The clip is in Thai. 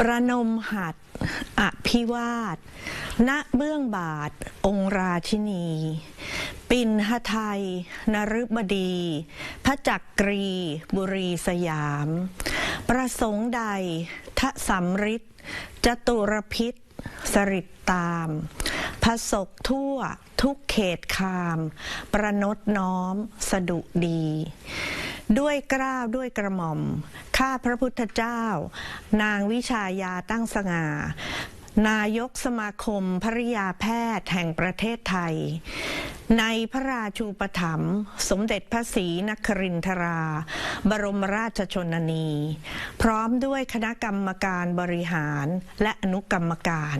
ประนมหัดอภิวาท ณ เบื้องบาท องค์ราชินี ปินหไทยนฤบดี พระจักกรี บุรีสยาม ประสงค์ใด ทะสำริดจตุรพิษ สริตตาม พระศกทั่ว ทุกเขตคาม ประนดน้อม สดุดี ด้วยกล้าวด้วยกระหม่อม ข้าพระพุทธเจ้า นางวิชายาตั้งสง่านายกสมาคมภริยาแพทย์แห่งประเทศไทย ในพระราชูปถัมภ์สมเด็จพระศรีนครินทรา บรมราชชนนี พร้อมด้วยคณะกรรมการบริหารและอนุกรรมการ